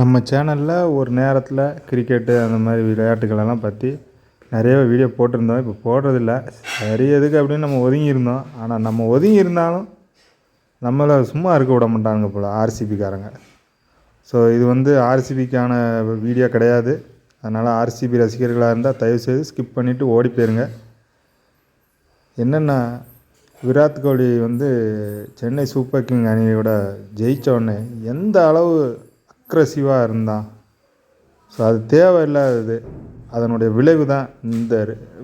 நம்ம சேனலில் ஒரு நேரத்தில் கிரிக்கெட்டு அந்த மாதிரி விளையாட்டுகளெல்லாம் பற்றி நிறைய வீடியோ போட்டிருந்தோம். இப்போ போடுறதில்ல. சரி எதுக்கு அப்படின்னு நம்ம ஒதுங்கியிருந்தோம். ஆனால் நம்ம ஒதுங்கி இருந்தாலும் நம்மளை சும்மா இருக்க விட மாட்டாங்க போல் ஆர்சிபிக்காரங்க ஸோ இது வந்து ஆர்சிபிக்கான வீடியோ கிடையாது. அதனால் ஆர்சிபி ரசிகர்களாக இருந்தால் தயவுசெய்து ஸ்கிப் பண்ணிவிட்டு ஓடி போயிருங்க. என்னென்னா விராட் கோலி வந்து சென்னை சூப்பர் கிங் அணியோட ஜெயிச்ச உடனே எந்த அளவு அக்ரஸிவாக இருந்தான் ஸோ அது தேவையில்லாதது. அதனுடைய விளைவு தான் இந்த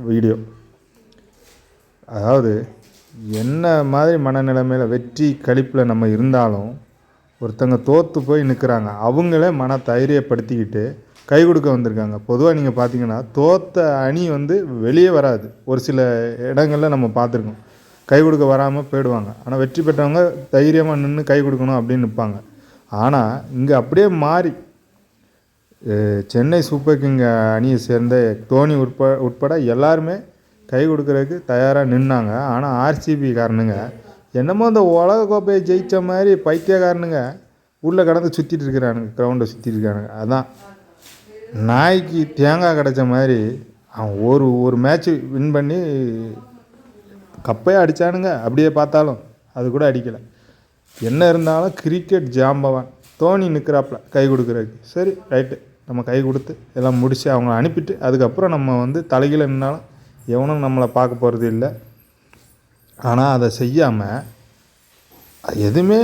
வீடியோ. அதாவது என்ன மாதிரி மனநிலைமையில் வெற்றி கழிப்பில் நம்ம இருந்தாலும் ஒருத்தங்க தோற்று போய் நிற்கிறாங்க அவங்களே மன தைரியப்படுத்திக்கிட்டு கை கொடுக்க வந்திருக்காங்க. பொதுவாக நீங்கள் பார்த்தீங்கன்னா தோத்த அணி வந்து வெளியே வராது. ஒரு சில இடங்களில் நம்ம பார்த்துருக்கோம் கை கொடுக்க வராமல் போயிடுவாங்க. ஆனால் வெற்றி பெற்றவங்க தைரியமாக நின்று கை கொடுக்கணும் அப்படின்னு நிற்பாங்க ஆனால் இங்கே அப்படியே மாறி சென்னை சூப்பர் கிங் அணியை சேர்ந்த தோனி உட்ப உட்பட எல்லாருமே கை கொடுக்குறதுக்கு தயாராக நின்னாங்க. ஆனால் ஆர்சிபிக்காரனுங்க என்னமோ இந்த உலக கோப்பையை ஜெயித்த மாதிரி பைத்தியக்காரனுங்க உள்ளே கடந்து சுற்றிட்டு இருக்கிறானுங்க கிரவுண்டை சுற்றிட்டு இருக்கானுங்க. அதான். நாய்க்கு தேங்காய் கிடச்ச மாதிரி அவன் ஒரு ஒரு மேட்ச்சு வின் பண்ணி கப்பையே அடித்தானுங்க அப்படியே பார்த்தாலும் அது கூட அடிக்கலை. என்ன இருந்தாலும் கிரிக்கெட் ஜாம்பவன். தோனி நிற்கிறாப்புல கை கொடுக்குறதுக்கு. சரி ரைட்டு நம்ம கை கொடுத்து எல்லாம் முடித்து அவங்கள அனுப்பிட்டு அதுக்கப்புறம் நம்ம வந்து தலைகீழ நின்னாலும் எவனும் நம்மளை பார்க்க போகிறது இல்லை. ஆனால் அதை செய்யாமல் எதுவுமே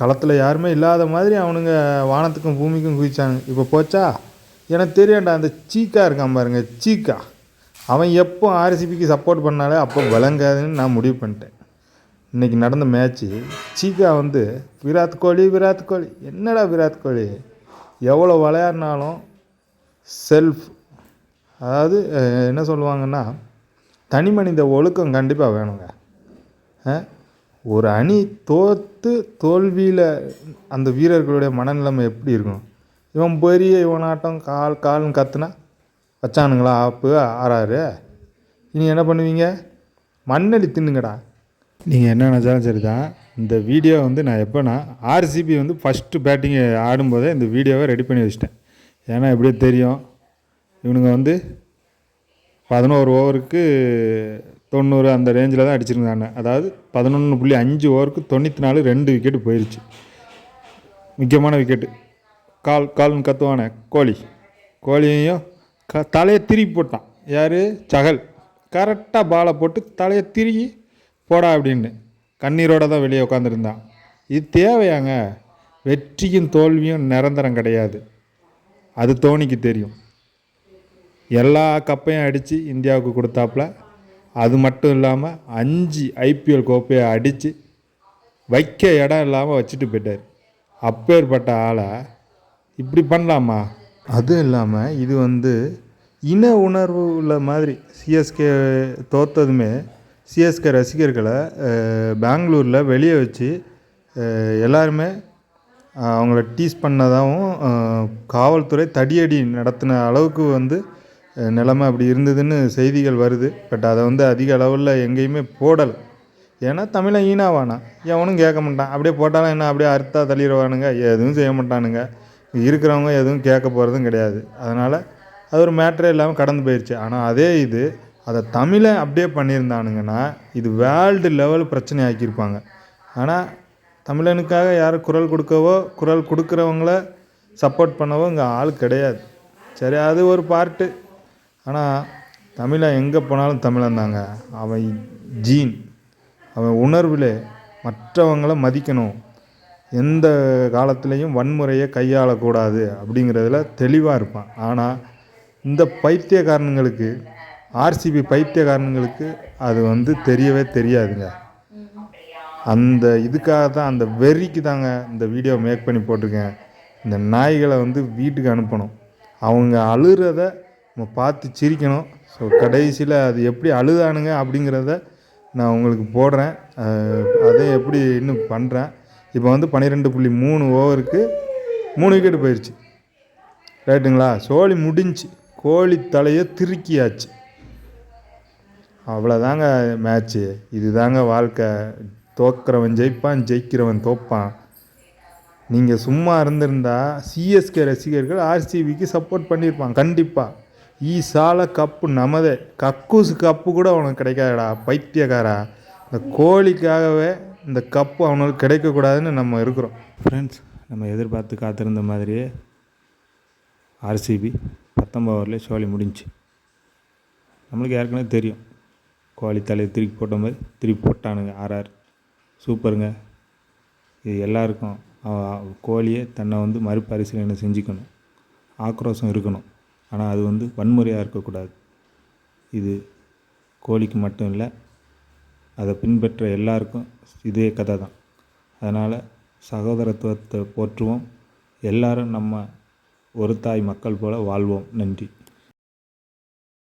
களத்தில் யாருமே இல்லாத மாதிரி அவனுங்க வானத்துக்கும் பூமிக்கும் குதிச்சாங்க. இப்போ போச்சா? எனக்கு தெரியாண்டா அந்த சீக்கா இருக்கான் பாருங்க சீக்கா. அவன் எப்போ ஆர்சிபிக்கு சப்போர்ட் பண்ணாலே அப்போ விளங்காதுன்னு நான் முடிவு பண்ணிட்டேன். இன்றைக்கி நடந்த மேட்ச்சு சீக்கா வந்து விராட் கோலி விராட் கோலி என்னடா விராட் கோலி? எவ்வளோ விளையாடினாலும் செல்ஃப் அதாவது என்ன சொல்லுவாங்கன்னா தனி மனித ஒழுக்கம் கண்டிப்பாக வேணுங்க. ஒரு அணி தோற்று தோல்வியில் அந்த வீரர்களுடைய மனநிலைமை எப்படி இருக்கும்? இவன் பெரிய இவனாட்டம் கால் கால்னு கத்துனா வச்சானுங்களா ஆப்பு ஆறாரு. இனி என்ன பண்ணுவீங்க? மண்ணடி தின்னுங்கடா. நீங்கள் என்ன நினச்சாலும் சரி தான் இந்த வீடியோ வந்து நான் எப்போனா ஆர்சிபி வந்து ஃபஸ்ட்டு பேட்டிங் ஆடும்போதே இந்த வீடியோவை ரெடி பண்ணி வச்சிட்டேன். ஏன்னா எப்படியோ தெரியும். இவனுங்க வந்து பதினோரு ஓவருக்கு தொண்ணூறு அந்த ரேஞ்சில் தான் அடிச்சிருந்தாங்க. அதாவது பதினொன்று புள்ளி அஞ்சு ஓவருக்கு தொண்ணூற்றி நாலு ரெண்டு விக்கெட்டு போயிடுச்சு முக்கியமான விக்கெட்டு கால் கால்னு கத்துவானே கோலி. கோலியையும் க தலையை திருப்பி போட்டான். யார்? சகல். கரெக்டாக பாலை போட்டு தலையை திருகி போடா அப்படின்னு கண்ணீரோட தான் வெளியே உட்காந்துருந்தான் இது தேவையாங்க? வெற்றியும் தோல்வியும் நிரந்தரம் கிடையாது. அது தோனிக்கு தெரியும். எல்லா கப்பையும் அடித்து இந்தியாவுக்கு கொடுத்தாப்புல அது மட்டும் இல்லாமல் அஞ்சு ஐபிஎல் கோப்பையை அடித்து வைக்க இடம் இல்லாமல் வச்சுட்டு போயிட்டார். அப்பேற்பட்ட ஆளை இப்படி பண்ணலாமா? அதுவும் இல்லாமல் இது வந்து இன உணர்வு உள்ள மாதிரி சிஎஸ்கே தோத்ததுமே சிஎஸ்கே ரசிகர்களை பெங்களூரில் வெளியே வச்சு எல்லாருமே அவங்கள டீஸ் பண்ணதாகவும் காவல்துறை தடியடி நடத்தின அளவுக்கு வந்து நிலமை நிலைமை அப்படி இருந்ததுன்னு செய்திகள் வருது. பட் அதை வந்து அதிக அளவில் எங்கேயுமே போடலை. ஏன்னா தமிழை ஈனாவானா? எவனும் கேட்க மாட்டான். அப்படியே போட்டாலும் என்ன அப்படியே அறுத்தா தள்ளிடுவானுங்க எதுவும் செய்ய மாட்டானுங்க. இருக்கிறவங்க எதுவும் கேட்க போகிறதும் கிடையாது. அதனால் அது ஒரு மேட்ரே இல்லாமல் கடந்து போயிடுச்சு ஆனால் அதே இது அதை தமிழை அப்படியே பண்ணியிருந்தானுங்கன்னா இது வேர்ல்டு லெவல் பிரச்சனை ஆக்கியிருப்பாங்க ஆனால் தமிழனுக்காக யாரும் குரல் கொடுக்கவோ குரல் கொடுக்குறவங்கள சப்போர்ட் பண்ணவோ இங்கே ஆள் கிடையாது. சரி அது ஒரு பார்ட்டு. ஆனால் தமிழன் எங்கே போனாலும் தமிழன் தாங்க. அவன் ஜீன். அவன் உணர்வில் மற்றவங்கள மதிக்கணும். எந்த காலத்துலேயும் வன்முறையை கையாளக்கூடாது அப்படிங்கிறதுல தெளிவாக இருப்பான். ஆனால் இந்த பைத்தியக்காரனுங்களுக்கு ஆர்சிபி பைத்தியக்காரனுங்களுக்கு அது வந்து தெரியவே தெரியாதுங்க. அந்த இதுக்காக தான் அந்த வெறிக்கு தாங்க இந்த வீடியோ மேக் பண்ணி போட்டிருக்கேன். இந்த நாய்களை வந்து வீட்டுக்கு அனுப்பணும். அவங்க அழுகிறத நம்ம பார்த்து சிரிக்கணும். ஸோ கடைசியில் அது எப்படி அழுதானுங்க அப்படிங்கிறத நான் உங்களுக்கு போடுறேன். அதை எப்படி இன்னும் பண்ணுறேன் இப்போ வந்து பன்னிரெண்டு புள்ளி மூணு ஓவருக்கு மூணு விக்கெட் போயிடுச்சு ரைட்டுங்களா சோழி முடிஞ்சு கோழி தலையை திருக்கியாச்சு. அவ்வளோதாங்க மேட்ச்சு இதுதாங்க வாழ்க்கை. தோற்கிறவன் ஜெயிப்பான் ஜெயிக்கிறவன் தோப்பான். நீங்கள் சும்மா இருந்திருந்தா சிஎஸ்கே ரசிகர்கள் ஆர்சிபிக்கு சப்போர்ட் பண்ணியிருப்பான் கண்டிப்பாக ஈசால கப்பு நமதே. கக்கூசு கப்பு கூட அவனுக்கு கிடைக்காதடா பைத்தியக்காரா. இந்த கோழிக்காகவே இந்த கப்பு அவனுக்கு கிடைக்கக்கூடாதுன்னு நம்ம இருக்கிறோம். ஃப்ரெண்ட்ஸ் நம்ம எதிர்பார்த்து காத்திருந்த மாதிரியே ஆர்சிபி பத்தொம்பது ஓவர்லேயே சோழி முடிஞ்சுச்சு. நம்மளுக்கு ஏற்கனவே தெரியும். கோழி தலையை திருப்பி போட்ட மாதிரி திருப்பி போட்டானுங்க ஆர்ஆர் சூப்பருங்க. இது எல்லாருக்கும் கோழியை கோழியே தன்னை வந்து மறுபரிசீலனை செஞ்சுக்கணும். ஆக்ரோஷம் இருக்கணும். ஆனால் அது வந்து வன்முறையாக இருக்கக்கூடாது. இது கோழிக்கு மட்டும் இல்லை அதை பின்பற்ற எல்லாருக்கும் இதே கதை தான். அதனால் சகோதரத்துவத்தை போற்றுவோம். எல்லாரும் நம்ம ஒரு தாய் மக்கள் போல் வாழ்வோம். நன்றி.